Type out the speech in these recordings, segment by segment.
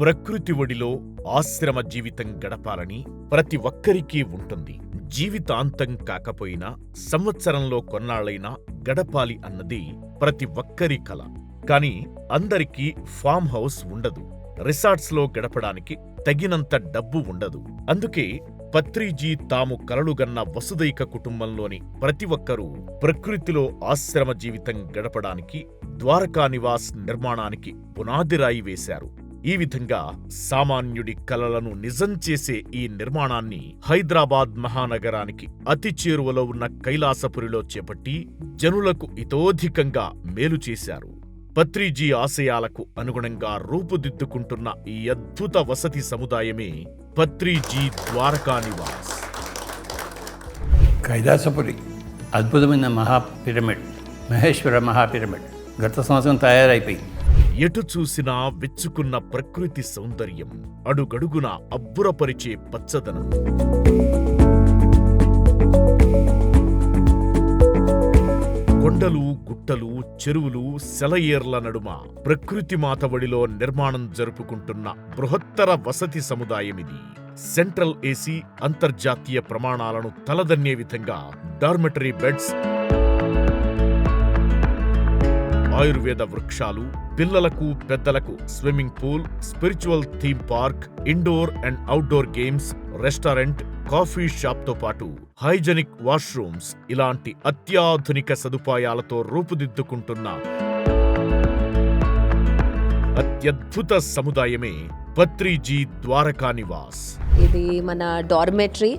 ప్రకృతి ఒడిలో ఆశ్రమ జీవితం గడపాలని ప్రతి ఒక్కరికీ ఉంటుంది. జీవితాంతం కాకపోయినా సంవత్సరంలో కొన్నాళ్ళైనా గడపాలి అన్నది ప్రతి ఒక్కరి కల. కాని అందరికీ ఫామ్ హౌస్ ఉండదు. రిసార్ట్స్లో గడపడానికి తగినంత డబ్బు ఉండదు. అందుకే పత్రిజీ తాము కలలుగన్న వసుదైక కుటుంబంలోని ప్రతి ఒక్కరూ ప్రకృతిలో ఆశ్రమ జీవితం గడపడానికి ద్వారకా నివాస్ నిర్మాణానికి పునాదిరాయి వేశారు. ఈ విధంగా సామాన్యుడి కలలను నిజం చేసే ఈ నిర్మాణాన్ని హైదరాబాద్ మహానగరానికి అతి చేరువలో ఉన్న కైలాసపురిలో చేపట్టి జనులకు ఇతోధికంగా మేలు చేశారు. పత్రిజీ ఆశయాలకు అనుగుణంగా రూపుదిద్దుకుంటున్న ఈ అద్భుత వసతి సముదాయమే పత్రిజీ ద్వారకా నివాస్. కైలాసపురి అద్భుతమైన మహా పిరమిడ్ మహేశ్వర మహా పిరమిడ్ గత సంవత్సరం తయారైపోయింది. ఎటు చూసినా విచ్చుకున్న ప్రకృతి సౌందర్యం అడుగడుగున అబ్బురపరిచే పచ్చదనం. కొండలు గుట్టలు చెరువులు సెలయేర్ల నడుమ ప్రకృతి మాతవడిలో నిర్మాణం జరుపుకుంటున్న బృహత్తర వసతి సముదాయమిది. సెంట్రల్ ఏసీ అంతర్జాతీయ ప్రమాణాలను తలదన్నే విధంగా డార్మెటరీ బెడ్స్ ఆయుర్వేద వృక్షాలు పిల్లలకు పెద్దలకు swimming pool spiritual theme park indoor and outdoor games restaurant coffee షాప్తో పాటు హైజెనిక్ వాష్రూమ్స్ ఇలాంటి అత్యాధునిక సదుపాయాలతో రూపుదిద్దుకుంటున్న అత్యద్భుత సముదాయమే పత్రిజీ ద్వారకా నివాస్. ఇది మన డార్మెటరీ.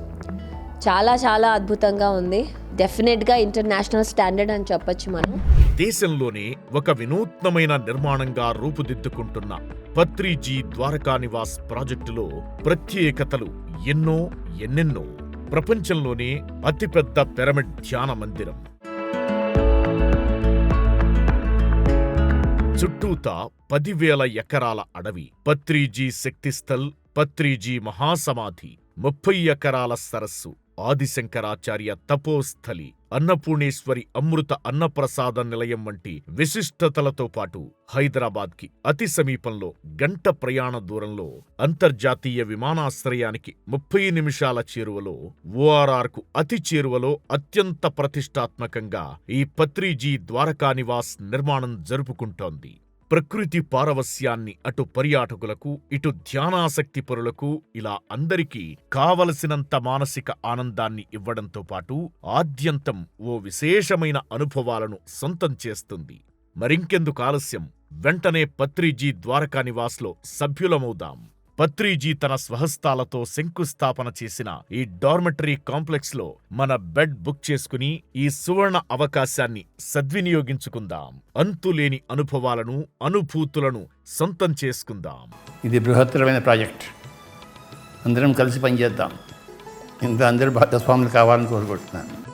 చాలా చాలా అద్భుతంగా ఉంది. డెఫినెట్గా ఇంటర్నేషనల్ స్టాండర్డ్ అని చెప్పొచ్చు మనం. దేశంలోనే ఒక వినూత్నమైన నిర్మాణంగా రూపుదిద్దుకుంటున్న పత్రిజీ ద్వారకా నివాస్ ప్రాజెక్టులో ప్రత్యేకతలు ఎన్నో ఎన్నెన్నో. ప్రపంచంలోనే అతిపెద్ద పిరమిడ్ ధ్యాన మందిరం. చుట్టూతా పదివేల ఎకరాల అడవి పత్రిజీ శక్తిస్థల్ పత్రిజీ మహాసమాధి ముప్పై ఎకరాల సరస్సు. ఆదిశంకరాచార్య తపోస్థలి అన్నపూర్ణేశ్వరి అమృత అన్నప్రసాద నిలయం వంటి విశిష్టతలతో పాటు హైదరాబాద్కి అతి సమీపంలో గంట ప్రయాణ దూరంలో అంతర్జాతీయ విమానాశ్రయానికి ముప్పై నిమిషాల చేరువలో ఓఆర్ఆర్కు అతి చేరువలో అత్యంత ప్రతిష్టాత్మకంగా ఈ పత్రిజీ ద్వారకా నివాస్ నిర్మాణం జరుపుకుంటోంది. ప్రకృతి పారవస్యాన్ని అటు పర్యాటకులకు ఇటు ధ్యానాసక్తి పరులకు ఇలా అందరికీ కావలసినంత మానసిక ఆనందాన్ని ఇవ్వడంతో పాటు ఆద్యంతం ఓ విశేషమైన అనుభవాలను సొంతం చేస్తుంది. మరింకెందుకు ఆలస్యం? వెంటనే పత్రిజీ ద్వారకా నివాస్లో సభ్యులమవుదాం. పత్రిజీ తన స్వహస్తాలతో శంకుస్థాపన చేసిన ఈ డార్మెటరీ కాంప్లెక్స్లో మన బెడ్ బుక్ చేసుకుని ఈ సువర్ణ అవకాశాన్ని సద్వినియోగించుకుందాం. అంతులేని అనుభవాలను అనుభూతులను సొంతం చేసుకుందాం. ఇది బృహత్తరమైన ప్రాజెక్ట్. అందరం కలిసి పనిచేద్దాం. ఇంత అందరూ భాగస్వాములు కావాలని కోరుకుంటున్నాను.